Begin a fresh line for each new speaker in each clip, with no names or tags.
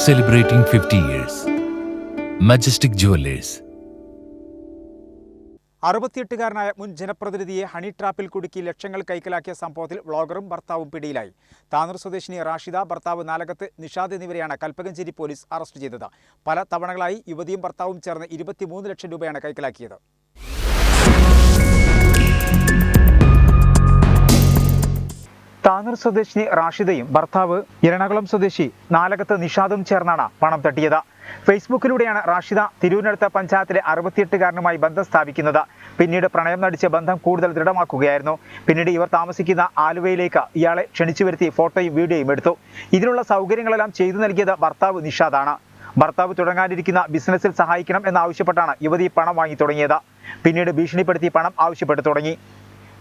celebrating 50 years. Majestic Jewelers.
അറുപത്തിയെട്ടുകാരനായ മുൻ ജനപ്രതിനിധിയെ honey ട്രാപ്പിൽ കുടുക്കി ലക്ഷങ്ങൾ കൈക്കലാക്കിയ സംഭവത്തിൽ വ്ളോഗറും ഭർത്താവും പിടിയിലായി താനൂർ സ്വദേശിനി റാഷിദ ഭർത്താവ് നാലകത്ത് നിഷാദ് എന്നിവരെയാണ് കൽപ്പകഞ്ചേരി പോലീസ് അറസ്റ്റ് ചെയ്തത് പല തവണകളായി യുവതിയും ഭർത്താവും ചേർന്ന് ഇരുപത്തിമൂന്ന് ലക്ഷം രൂപയാണ് കൈക്കലാക്കിയത് താനൂർ സ്വദേശിനി റാഷിദയും ഭർത്താവ് എറണാകുളം സ്വദേശി നാലകത്ത് നിഷാദും ചേർന്നാണ് പണം തട്ടിയത്. ഫേസ്ബുക്കിലൂടെയാണ് റാഷിദ തിരൂരിനടുത്ത പഞ്ചായത്തിലെ അറുപത്തിയെട്ടുകാരനുമായി ബന്ധം സ്ഥാപിക്കുന്നത്. പിന്നീട് പ്രണയം നടിച്ച് ബന്ധം കൂടുതൽ ദൃഢമാക്കുകയായിരുന്നു. പിന്നീട് ഇവർ താമസിക്കുന്ന ആലുവയിലേക്ക് ഇയാളെ ക്ഷണിച്ചു വരുത്തി ഫോട്ടോയും വീഡിയോയും എടുത്തു. ഇതിനുള്ള സൗകര്യങ്ങളെല്ലാം ചെയ്തു നൽകിയത് ഭർത്താവ് നിഷാദാണ്. ഭർത്താവ് തുടങ്ങാനിരിക്കുന്ന ബിസിനസ്സിൽ സഹായിക്കണം എന്നാവശ്യപ്പെട്ടാണ് യുവതി പണം വാങ്ങി തുടങ്ങിയത്. പിന്നീട് ഭീഷണിപ്പെടുത്തി പണം ആവശ്യപ്പെട്ടു തുടങ്ങി.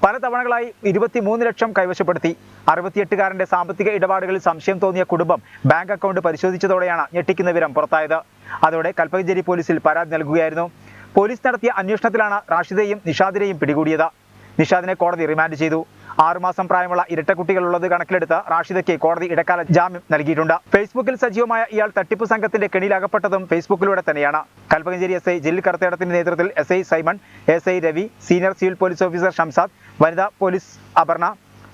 പല തവണകളായി ഇരുപത്തിമൂന്ന് ലക്ഷം കൈവശപ്പെടുത്തി. അറുപത്തിയെട്ടുകാരന്റെ സാമ്പത്തിക ഇടപാടുകളിൽ സംശയം തോന്നിയ കുടുംബം ബാങ്ക് അക്കൗണ്ട് പരിശോധിച്ചതോടെയാണ് ഞെട്ടിക്കുന്ന വിവരം പുറത്തായത്. അതോടെ കൽപ്പകഞ്ചേരി പോലീസിൽ പരാതി നൽകുകയായിരുന്നു. പോലീസ് നടത്തിയ അന്വേഷണത്തിലാണ് റാഷിദയെയും നിഷാദിനെയും പിടികൂടിയത്. നിഷാദിനെ കോടതി റിമാൻഡ് ചെയ്തു. ആറുമാസം പ്രായമുള്ള ഇരട്ട കുട്ടികളുള്ളത് കണക്കിലെടുത്ത് റാഷിദയ്ക്ക് കോടതി ഇടക്കാല ജാമ്യം നൽകിയിട്ടുണ്ട്. ഫേസ്ബുക്കിൽ സജീവമായ ഇയാൾ തട്ടിപ്പ് സംഘത്തിന്റെ കെണിയിലകപ്പെട്ടതും ഫേസ്ബുക്കിലൂടെ തന്നെയാണ്. കൽപ്പകഞ്ചേരി എസ് ഐ ജില്ല കറുത്തേടത്തിന്റെ നേതൃത്വത്തിൽ S I Simon S I Ravi senior civil police officer Shamsad വനിതാ പോലീസ് അപർണ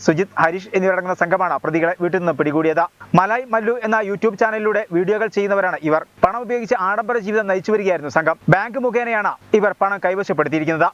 സുജിത് ഹരീഷ് എന്നിവരടങ്ങുന്ന സംഘമാണ് പ്രതികളെ വീട്ടിൽ നിന്ന് പിടികൂടിയത്. മലായ് മല്ലു എന്ന യൂട്യൂബ് ചാനലിലൂടെ വീഡിയോകൾ ചെയ്യുന്നവരാണ് ഇവർ. പണം ഉപയോഗിച്ച് ആഡംബര ജീവിതം നയിച്ചു വരികയായിരുന്നു സംഘം. ബാങ്ക് മുഖേനയാണ് ഇവർ പണം കൈവശപ്പെടുത്തിയിരിക്കുന്നത്.